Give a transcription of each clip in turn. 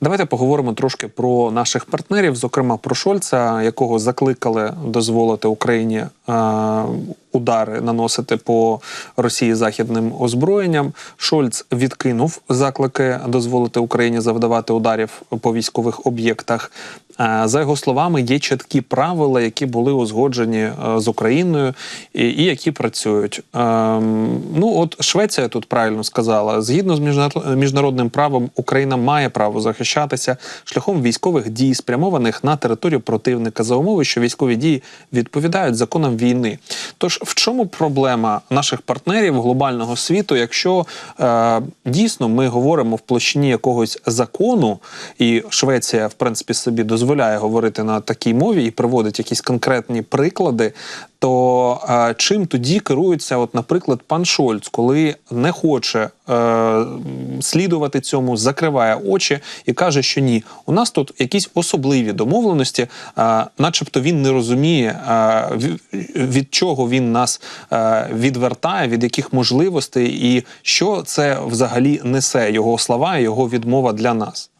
Давайте поговоримо трошки про наших партнерів, зокрема про Шольца, якого закликали дозволити Україні е, удари наносити по Росії західним озброєнням. Шольц відкинув заклики дозволити Україні завдавати ударів по військових об'єктах. Е, За його словами, є чіткі правила, які були узгоджені е, з Україною і, які працюють. Ем, ну от Швеція тут правильно сказала: згідно з міжнар- міжнародним правом, Україна має право захищатися шляхом військових дій, спрямованих на територію противника за умови, що військові дії відповідають законам війни. Тож в чому проблема наших партнерів глобального світу, якщо е, дійсно ми говоримо в площині якогось закону, і Швеція, в принципі, собі дозволяє говорити на такій мові і приводить якісь конкретні приклади, то е, чим тоді керується, от, наприклад, пан Шольц, коли не хоче е, слідувати цьому, закриває очі і каже, що ні, у нас тут якісь особливі домовленості, е, начебто він не розуміє, е, від чого він нас е, відвертає, від яких можливостей, і що це взагалі несе його слова, його відмова для нас.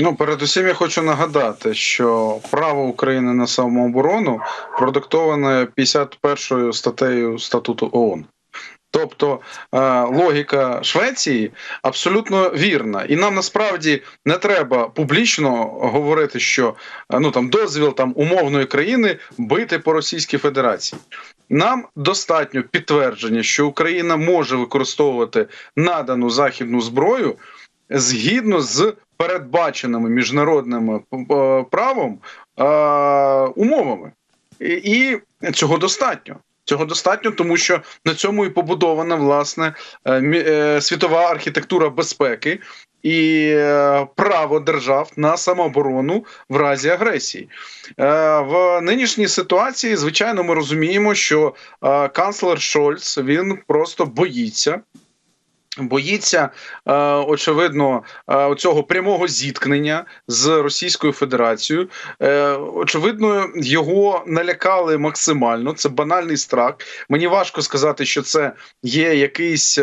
Ну, передусім, я хочу нагадати, що право України на самооборону продиктоване 51 статтею статуту ООН. Тобто е, логіка Швеції абсолютно вірна, і нам насправді не треба публічно говорити, що е, ну там дозвіл там умовної країни бити по Російській Федерації. Нам достатньо підтвердження, що Україна може використовувати надану західну зброю згідно з передбаченими міжнародним е, правом е, умовами, і, цього достатньо. Цього достатньо, тому що на цьому і побудована власне е, світова архітектура безпеки і право держав на самооборону в разі агресії. В нинішній ситуації, звичайно, ми розуміємо, що канцлер Шольц він просто боїться. Боїться е, очевидно е, цього прямого зіткнення з Російською Федерацією. Е, очевидно, його налякали максимально. Це банальний страх. Мені важко сказати, що це є якийсь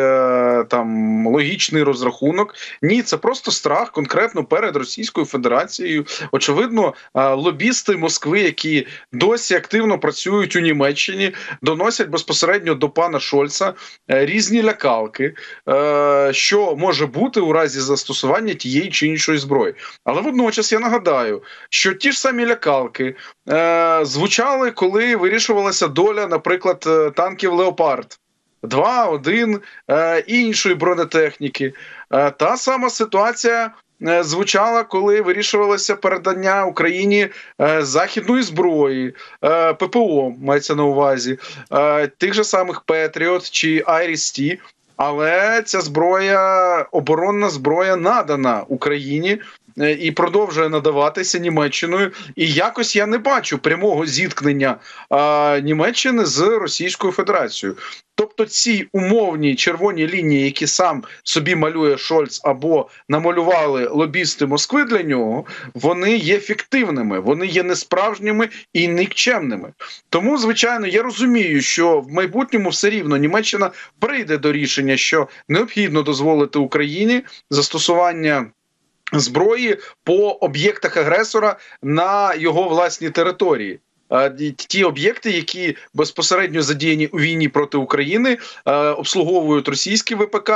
там логічний розрахунок. Ні, це просто страх конкретно перед Російською Федерацією. Очевидно, лобісти Москви, які досі активно працюють у Німеччині, доносять безпосередньо до пана Шольца різні лякалки. Е, що може бути у разі застосування тієї чи іншої зброї. Але водночас я нагадаю, що ті ж самі лякалки е, звучали, коли вирішувалася доля, наприклад, е, танків Леопард. Два, один і іншої бронетехніки. Та сама ситуація звучала, коли вирішувалося передання Україні західної зброї, ППО мається на увазі, тих же самих Петріот чи Айріс-Ті. Але ця зброя, оборонна зброя надана Україні і продовжує надаватися Німеччиною. І якось я не бачу прямого зіткнення а, Німеччини з Російською Федерацією. Тобто ці умовні червоні лінії, які сам собі малює Шольц або намалювали лобісти Москви для нього, вони є фіктивними, вони є несправжніми і нікчемними. Тому, звичайно, я розумію, що в майбутньому все рівно Німеччина прийде до рішення, що необхідно дозволити Україні застосування. Зброї по об'єктах агресора на його власній території. Ті- об'єкти, які безпосередньо задіяні у війні проти України, обслуговують російські ВПК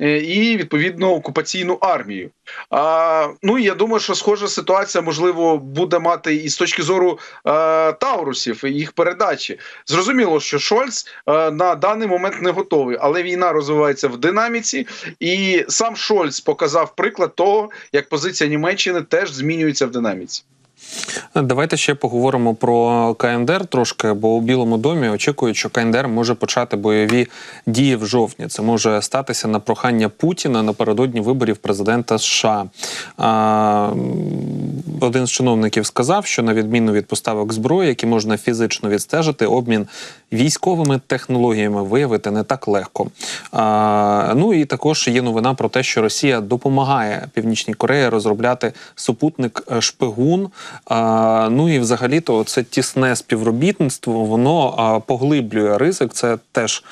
е, і відповідно окупаційну армію. А, ну я думаю, що схожа ситуація можливо буде мати і з точки зору Таурусів і їх передачі. Зрозуміло, що Шольц на даний момент не готовий, але війна розвивається в динаміці, і сам Шольц показав приклад того, як позиція Німеччини теж змінюється в динаміці. Давайте ще поговоримо про КНДР трошки, бо у Білому домі очікують, що КНДР може почати бойові дії в жовтні. Це може статися на прохання Путіна напередодні виборів президента США. Один з чиновників сказав, що на відміну від поставок зброї, які можна фізично відстежити, обмін військовими технологіями виявити не так легко. Ну і також є новина про те, що Росія допомагає Північній Кореї розробляти супутник е, шпигун. Ну і взагалі-то це тісне співробітництво, воно поглиблює ризик. Це теж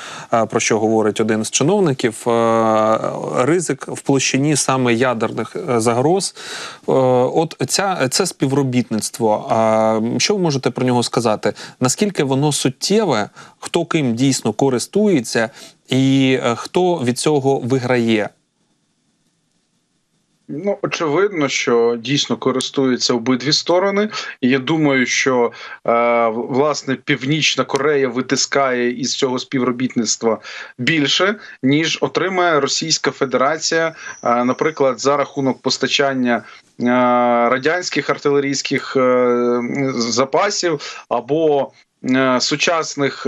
про що говорить один з чиновників. Ризик в площині саме ядерних е, загроз. Е, от ця це співробітництво. А що ви можете про нього сказати? Наскільки воно суттєве, хто ким дійсно користується, і е, хто від цього виграє? Ну, очевидно, що дійсно користуються обидві сторони. І я думаю, що е, власне Північна Корея витискає із цього співробітництва більше, ніж отримає Російська Федерація, е, наприклад, за рахунок постачання е, радянських артилерійських е, запасів або е, Сучасних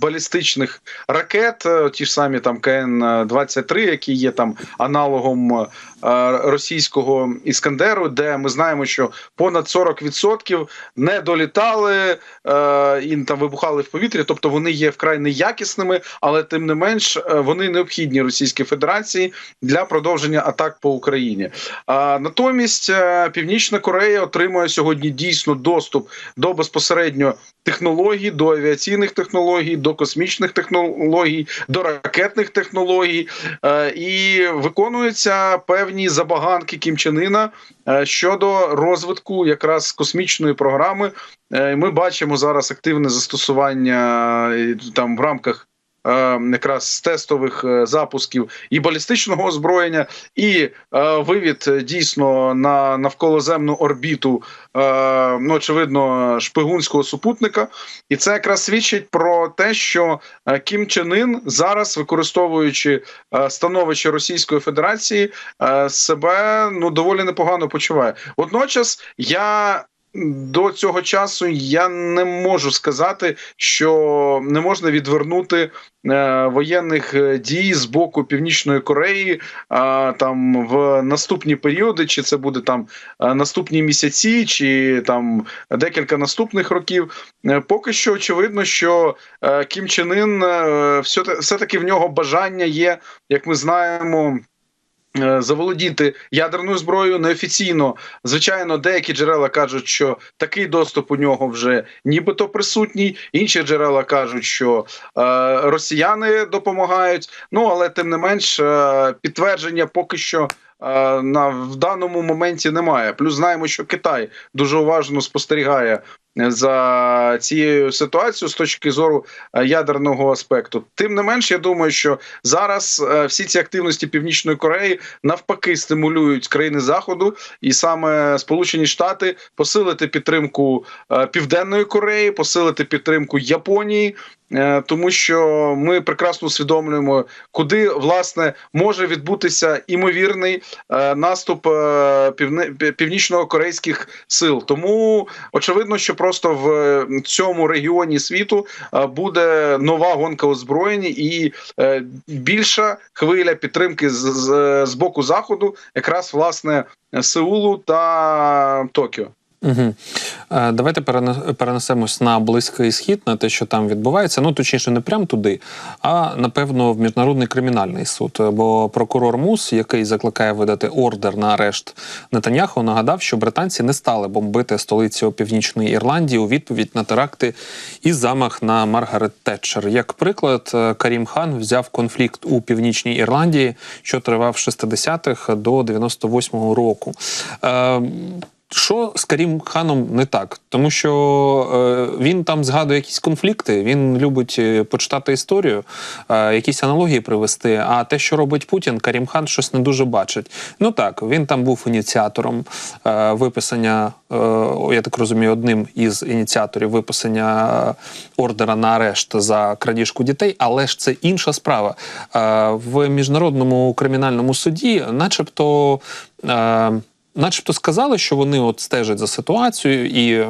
балістичних ракет, ті ж самі там КН 23 які є там аналогом російського іскандеру, де ми знаємо, що понад 40% не долітали е, і там вибухали в повітрі. Тобто вони є вкрай неякісними, але тим не менш е, вони необхідні Російській Федерації для продовження атак по Україні. Натомість е, Північна Корея отримує сьогодні дійсно доступ до безпосередньо технологій, до авіаційних технологій, до космічних технологій, до ракетних технологій, е, і виконуються певні забаганки Кім Чен Іна е, щодо розвитку якраз космічної програми. Е, Ми бачимо зараз активне застосування е, там в рамках. Е, Якраз тестових е, запусків і балістичного озброєння, і е, вивід дійсно на навколоземну орбіту, ну очевидно, шпигунського супутника. І це якраз свідчить про те, що Кім Чен Ін зараз, використовуючи становище Російської Федерації, себе ну доволі непогано почуває. Водночас я. До цього часу я не можу сказати, що не можна відвернути е, воєнних е, дій з боку Північної Кореї е, там в наступні періоди, чи це буде там е, наступні місяці, чи там декілька наступних років. Е, Поки що очевидно, що е, Кім Чен Ін е, все, все таки в нього бажання є, як ми знаємо. Е, Заволодіти ядерною зброєю неофіційно, звичайно, деякі джерела кажуть, що такий доступ у нього вже нібито присутній. Інші джерела кажуть, що е, росіяни допомагають. Ну але тим не менш, е, підтвердження поки що е, на в даному моменті немає. Плюс знаємо, що Китай дуже уважно спостерігає за цією ситуацією з точки зору е, ядерного аспекту. Тим не менш, я думаю, що зараз е, всі ці активності Північної Кореї навпаки стимулюють країни Заходу, і саме Сполучені Штати посилити підтримку е, Південної Кореї, посилити підтримку Японії. Е, Тому що ми прекрасно усвідомлюємо, куди власне може відбутися імовірний е, наступ е, північно-корейських сил. Тому очевидно, що просто в цьому регіоні світу буде нова гонка озброєнь і більша хвиля підтримки з, з, з боку заходу, якраз власне Сеулу та Токіо. Угу. Давайте перене- перенесемось на Близький Схід, на те, що там відбувається. Ну, точніше, не прямо туди, а напевно в міжнародний кримінальний суд. Бо прокурор Мус, який закликає видати ордер на арешт Нетаньяху, нагадав, що британці не стали бомбити столицю Північної Ірландії у відповідь на теракти і замах на Маргарет Тетчер. Як приклад, е, Карім Хан взяв конфлікт у Північній Ірландії, що тривав з 60-х до 98-го року. Що з Карім Ханом не так? Тому що е, він там згадує якісь конфлікти, він любить е, почитати історію, е, якісь аналогії привести. А те, що робить Путін, Карім Хан щось не дуже бачить. Ну так, він там був ініціатором е, виписання, е, я так розумію, одним із ініціаторів виписання е, ордера на арешт за крадіжку дітей, але ж це інша справа. Е, в міжнародному кримінальному суді, начебто. Е, Начебто сказали, що вони от стежать за ситуацією і е,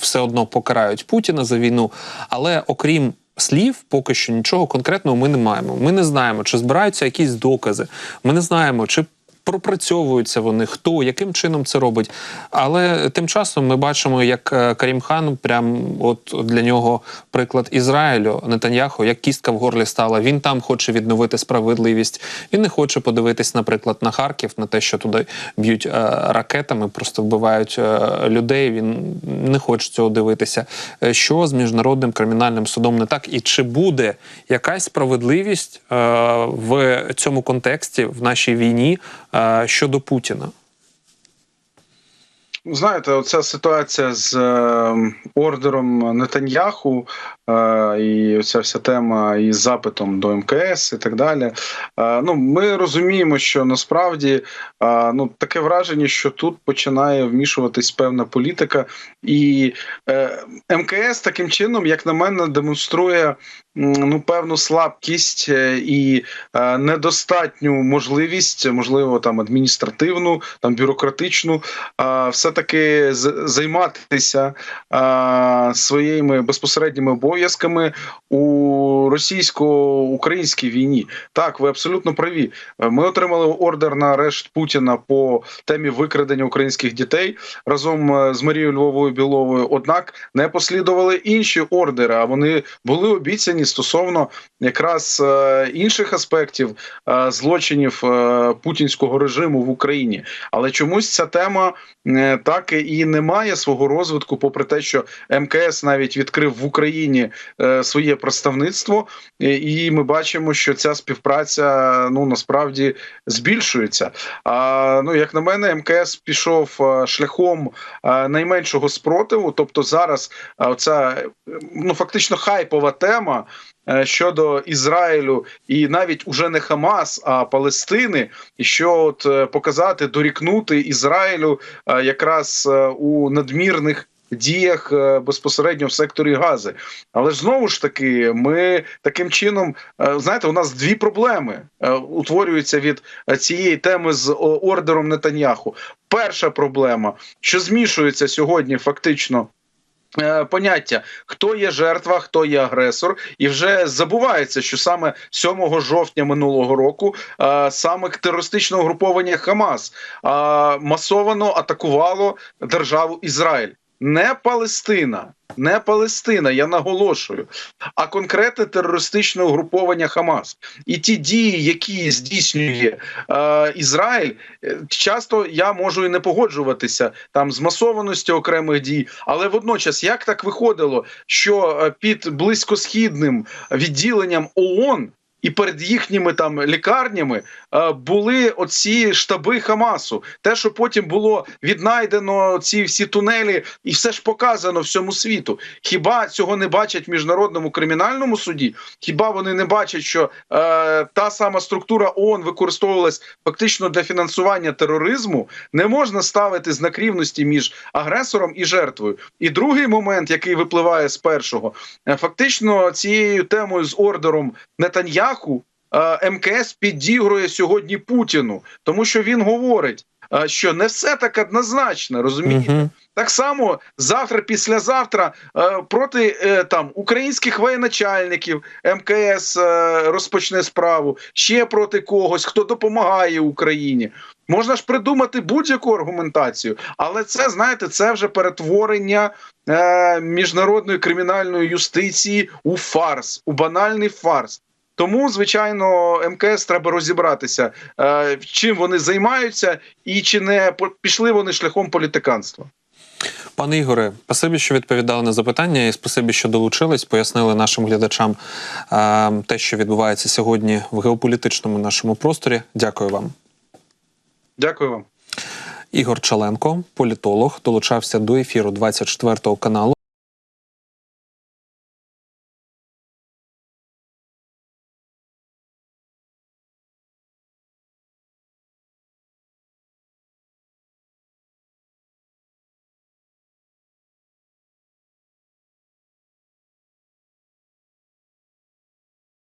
все одно покарають Путіна за війну. Але окрім слів, поки що нічого конкретного ми не маємо. Ми не знаємо, чи збираються якісь докази. Ми не знаємо, чи пропрацьовуються вони, хто, яким чином це робить. Але тим часом ми бачимо, як е, Карім Хан, прям от для нього приклад Ізраїлю, Нетаньяху, як кістка в горлі стала. Він там хоче відновити справедливість. Він не хоче подивитись, наприклад, на Харків, на те, що туди б'ють е, ракетами, просто вбивають е, людей. Він не хоче цього дивитися. Що з міжнародним кримінальним судом не так, і чи буде якась справедливість в цьому контексті в нашій війні щодо Путіна? Знаєте, оця ситуація з е, ордером Нетаньяху і оця вся тема із запитом до МКС і так далі. Е, ну, ми розуміємо, що насправді е, ну, таке враження, що тут починає вмішуватись певна політика, і е, МКС таким чином, як на мене, демонструє ну, певну слабкість е, і е, недостатню можливість, можливо, там адміністративну, там бюрократичну, е, все-таки займатися е, своїми безпосередніми обов'язками у російсько-українській війні. Так, ви абсолютно праві. Е, Ми отримали ордер на арешт Путіна по темі викрадення українських дітей разом е, з Марією Львовою Біловою. Однак не послідували інші ордери. А вони були обіцяні стосовно якраз е, інших аспектів злочинів путінського режиму в Україні. Але чомусь ця тема так і не має свого розвитку, попри те, що МКС навіть відкрив в Україні е, своє представництво, і- ми бачимо, що ця співпраця ну насправді збільшується. А ну як на мене, МКС пішов е, шляхом е, найменшого спротиву. Тобто зараз оця ну фактично хайпова тема. Щодо Ізраїлю і навіть уже не Хамас, а Палестини, і що от показати, дорікнути Ізраїлю якраз у надмірних діях е, безпосередньо в секторі Гази. Але ж знову ж таки, ми таким чином, е, знаєте, у нас дві проблеми е, утворюються від цієї теми з ордером Нетаньяху. Перша проблема, що змішується сьогодні фактично. Поняття, хто є жертва, хто є агресор, і вже забувається, що саме 7 жовтня минулого року саме терористичне угруповання Хамас масовано атакувало державу Ізраїль. Не Палестина, не Палестина, я наголошую, а конкретне терористичне угруповання Хамас. І ті дії, які здійснює е, Ізраїль, е, часто я можу і не погоджуватися там з масованістю окремих дій, але водночас як так виходило, що е, під близькосхідним відділенням ООН і перед їхніми там лікарнями е, були оці штаби Хамасу. Те, що потім було віднайдено ці всі тунелі, і все ж показано всьому світу. Хіба цього не бачать в міжнародному кримінальному суді? Хіба вони не бачать, що е, та сама структура ООН використовувалась фактично для фінансування тероризму? Не можна ставити знак рівності між агресором і жертвою. І другий момент, який випливає з першого, е, фактично цією темою з ордером Нетаньяху е, МКС підігрує сьогодні Путіну, тому що він говорить, е, що не все так однозначно, розумієте? Мгм. Так само завтра, післязавтра е, проти там українських воєначальників МКС розпочне справу ще проти когось, хто допомагає Україні. Можна ж придумати будь-яку аргументацію, але це знаєте, це вже перетворення е, міжнародної кримінальної юстиції у фарс, у банальний фарс. Тому, звичайно, МКС треба розібратися, е, чим вони займаються, і чи не пішли вони шляхом політиканства. Пане Ігоре, спасибі, що відповідали на запитання, і спасибі, що долучились, пояснили нашим глядачам е, те, що відбувається сьогодні в геополітичному нашому просторі. Дякую вам. Дякую вам. Ігор Чаленко, політолог, долучався до ефіру 24 каналу.